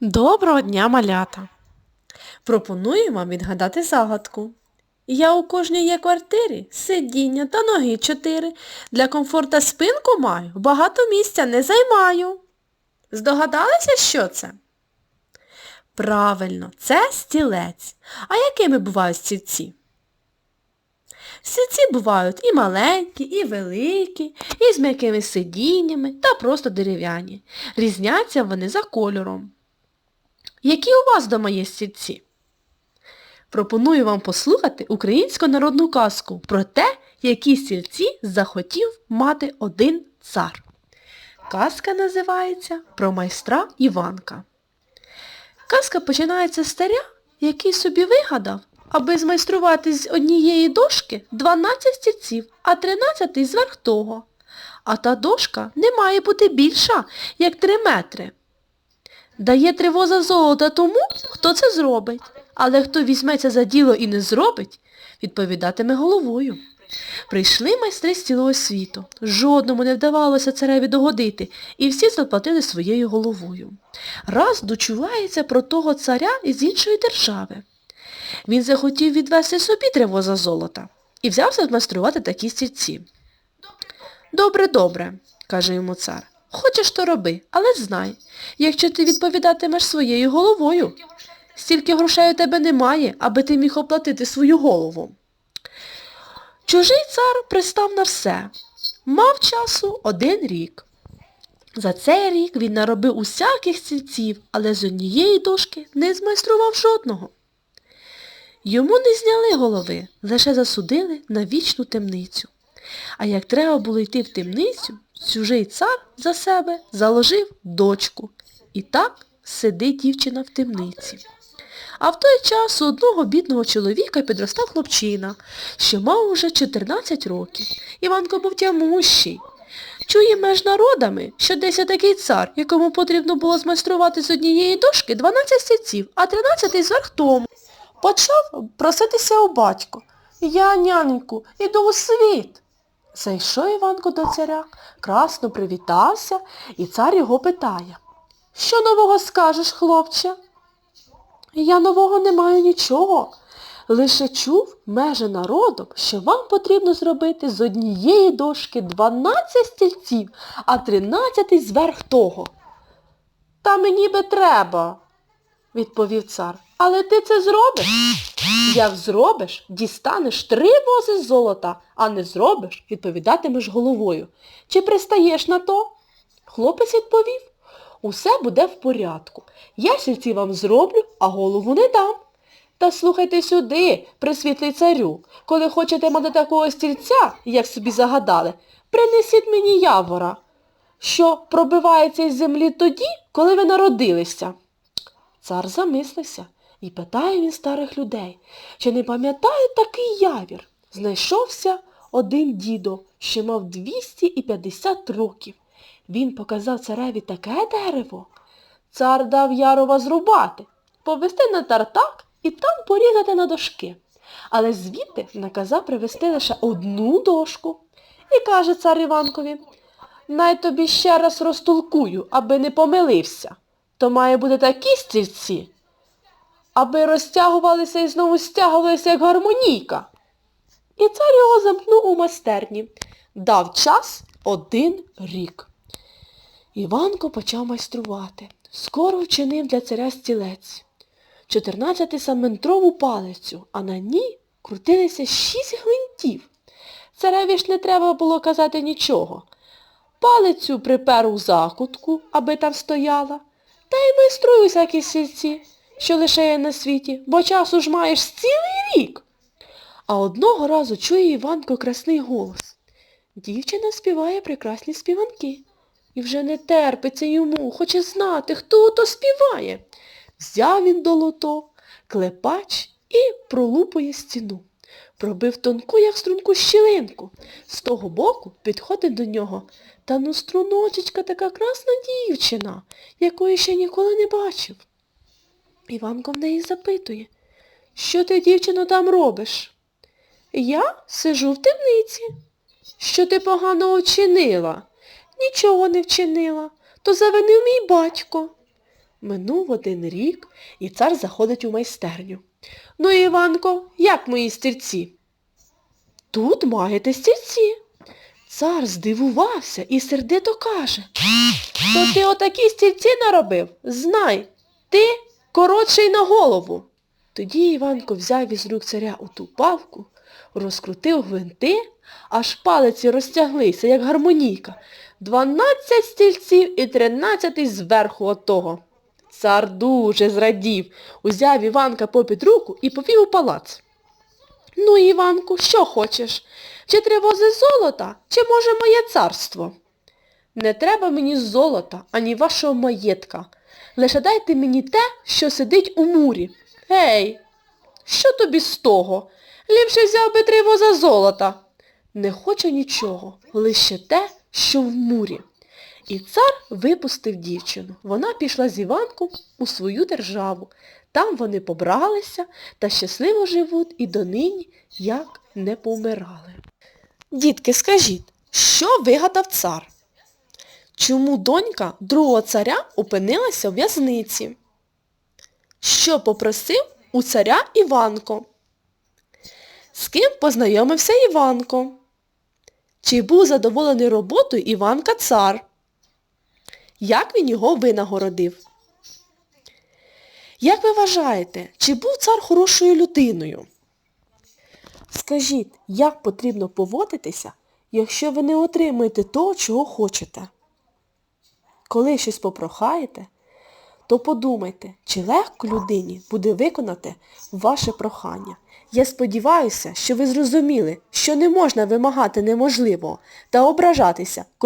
Доброго дня, малята! Пропоную вам відгадати загадку. Я у кожній є квартирі, сидіння та ноги чотири. Для комфорта спинку маю, багато місця не займаю. Здогадалися, що це? Правильно, це стілець. А якими бувають стільці? Стільці бувають і маленькі, і великі, і з м'якими сидіннями та просто дерев'яні. Різняться вони за кольором. Які у вас вдома є стільці? Пропоную вам послухати українську народну казку про те, які стільці захотів мати один цар. Казка називається Про майстра Іванка. Казка починається з старя, який собі вигадав, аби змайструвати з однієї дошки 12 стільців, а 13 зверх того. А та дошка не має бути більша, як 3 метри. Дає тривоза золота тому, хто це зробить. Але хто візьметься за діло і не зробить, відповідатиме головою. Прийшли майстри з цілого світу. Жодному не вдавалося цареві догодити, і всі заплатили своєю головою. Раз дочувається про того царя із іншої держави. Він захотів відвести собі тривоза золота і взявся змайструвати такі стільці. Добре, добре, каже йому цар. Хочеш, то роби, але знай, якщо ти відповідатимеш своєю головою, стільки грошей у тебе немає, аби ти міг оплатити свою голову. Чужий цар пристав на все. Мав часу один рік. За цей рік він наробив усяких стільців, але з однієї дошки не змайстрував жодного. Йому не зняли голови, лише засудили на вічну темницю. А як треба було йти в темницю, чужий цар за себе заложив дочку. І так сидить дівчина в темниці. А в той час у одного бідного чоловіка підростав хлопчина, що мав уже 14 років. Іванко був тямущий. Чує меж народами, що десь такий цар, якому потрібно було змайструвати з однієї дошки 12 стільців, а 13 зверх тому. Почав проситися у батько. Я, няненьку, іду у світ. Зайшов Іванко до царя, красно привітався, і цар його питає. Що нового скажеш, хлопче? Я нового не маю нічого. Лише чув меже народом, що вам потрібно зробити з однієї дошки 12 стільців, а 13 зверх того. Та мені би треба, відповів цар. Але ти це зробиш? Як зробиш, дістанеш три вози золота, а не зробиш, відповідатимеш головою. Чи пристаєш на то? Хлопець відповів. Усе буде в порядку. Я сільці вам зроблю, а голову не дам. Та слухайте сюди, присвітлий царю, коли хочете мати такого стільця, як собі загадали, принесіть мені явора, що пробивається із землі тоді, коли ви народилися. Цар замислився і питає він старих людей, чи не пам'ятає такий явір. Знайшовся один дідо, що мав 250 років. Він показав цареві таке дерево. Цар дав ярова зрубати, повести на тартак і там порізати на дошки. Але звідти наказав привезти лише одну дошку. І каже цар Іванкові, най тобі ще раз розтолкую, аби не помилився. То має бути такі стільці, аби розтягувалися і знову стягувалися, як гармонійка. І цар його замкнув у майстерні. Дав час один рік. Іванко почав майструвати. Скоро вчинив для царя стілець. Чотирнадцяти саментрову палицю, а на ній крутилися шість гвинтів. Цареві ж не треба було казати нічого. Палицю припер у закутку, аби там стояла, та й майструй усякі сільці, що лише є на світі, бо часу ж маєш цілий рік. А одного разу чує Іванко красний голос. Дівчина співає прекрасні співанки. І вже не терпиться йому, хоче знати, хто то співає. Взяв він долото, клепач і пролупує стіну. Пробив тонку, як струнку щілинку. З того боку підходить до нього. Та ну струночечка така красна дівчина, якої ще ніколи не бачив. Іванко в неї запитує, що ти, дівчино, там робиш? Я сижу в темниці. Що ти погано вчинила? Нічого не вчинила, то завинив мій батько. Минув один рік, і цар заходить у майстерню. Ну, Іванко, як мої стільці? Тут маєте стільці. Цар здивувався і сердито каже. То ти отакі стільці наробив? Знай, ти коротший на голову. Тоді Іванко взяв із рук царя оту палку, розкрутив гвинти, аж палиці розтяглися, як гармонійка. Дванадцять стільців і тринадцятий зверху отого. Цар дуже зрадів, узяв Іванка попід руку і повів у палац. Ну, Іванку, що хочеш? Чи три вози золота, чи може моє царство? Не треба мені золота, ані вашого маєтка. Лише дайте мені те, що сидить у мурі. Гей, що тобі з того? Ліпше взяв би три воза золота. Не хоче нічого, лише те, що в мурі. І цар випустив дівчину. Вона пішла з Іванком у свою державу. Там вони побралися та щасливо живуть і донині як не помирали. Дітки, скажіть, що вигадав цар? Чому донька другого царя опинилася в в'язниці? Що попросив у царя Іванко? З ким познайомився Іванко? Чи був задоволений роботою Іванка цар? Як він його винагородив? Як ви вважаєте, чи був цар хорошою людиною? Скажіть, як потрібно поводитися, якщо ви не отримуєте того, чого хочете? Коли щось попрохаєте, то подумайте, чи легко людині буде виконати ваше прохання. Я сподіваюся, що ви зрозуміли, що не можна вимагати неможливого та ображатися,